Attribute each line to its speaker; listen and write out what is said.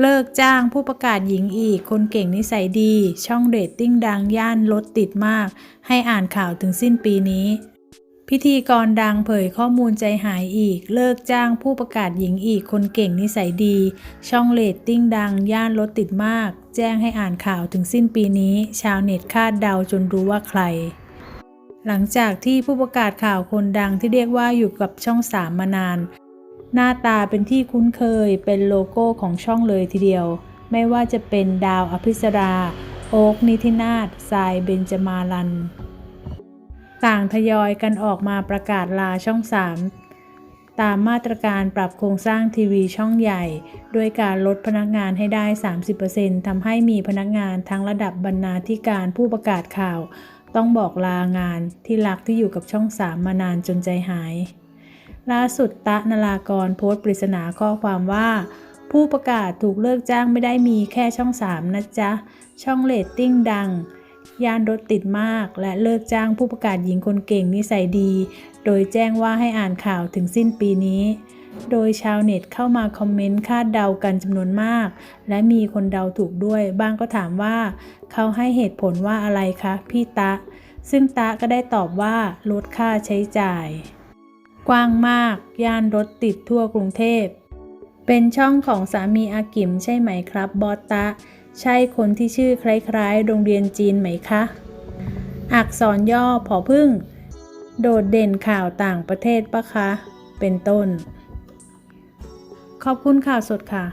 Speaker 1: เลิกจ้างผู้ประกาศหญิงอีก คนเก่งนิสัยดี ช่องเรตติ้งดังย่านรถติดมาก ให้อ่านข่าวถึงสิ้นปีนี้ พิธีกรดังเผยข้อมูลใจหายอีก เลิกจ้างผู้ประกาศหญิงอีก คนเก่งนิสัยดี ช่องเรตติ้งดังย่านรถติดมาก แจ้งให้อ่านข่าวถึงสิ้นปีนี้ ชาวเน็ตคาดเดาจนรู้ว่าใครหลังจากที่ผู้ประกาศข่าวคนดังที่เรียกว่าอยู่กับช่องสามมานาน หน้าตาเป็นที่คุ้นเคยเป็นโลโก้ของช่องเลยทีเดียว ไม่ว่าจะเป็นดาวอภิสรา โอ๊กนิธินาถทรายเบญจมาลัน ต่างทยอยกันออกมาประกาศลาช่อง 3 ตามมาตรการปรับโครงสร้างทีวีช่องใหญ่ ด้วยการลดพนักงานให้ได้ 30%ทำให้มีพนักงานทั้งระดับบรรณาธิการผู้ประกาศข่าว ต้องบอกลางานที่รักที่อยู่กับช่อง 3 มานานจนใจหาย ล่าสุดตะนารากรโพสต์ปริศนาข้อความว่า ผู้ประกาศถูกเลิกจ้างไม่ได้มีแค่ช่อง 3 นะจ๊ะ ช่องเรตติ้งดัง ยานรถติดมากและเลิกจ้างผู้ประกาศหญิงคนเก่งนิสัยดี โดยแจ้งว่าให้อ่านข่าวถึงสิ้นปีนี้ โดยชาวเน็ตเข้ามาคอมเมนต์คาดเดากันจำนวนมาก และมีคนเดาถูกด้วย บ้างก็ถามว่า เขาให้เหตุผลว่าอะไรคะ พี่ตะ ซึ่งตะก็ได้ตอบว่าลดค่าใช้จ่าย กว้างมาก ย่านรถติดทั่วกรุงเทพ เป็นช่องของสามีอากิมใช่ไหมครับ บอสตะ ใช่คนที่ชื่อคล้ายๆ โรงเรียนจีนไหมคะ อักษรย่อผอพึ่ง โดดเด่นข่าวต่างประเทศปะคะ เป็นต้น ขอบคุณข่าวสดค่ะ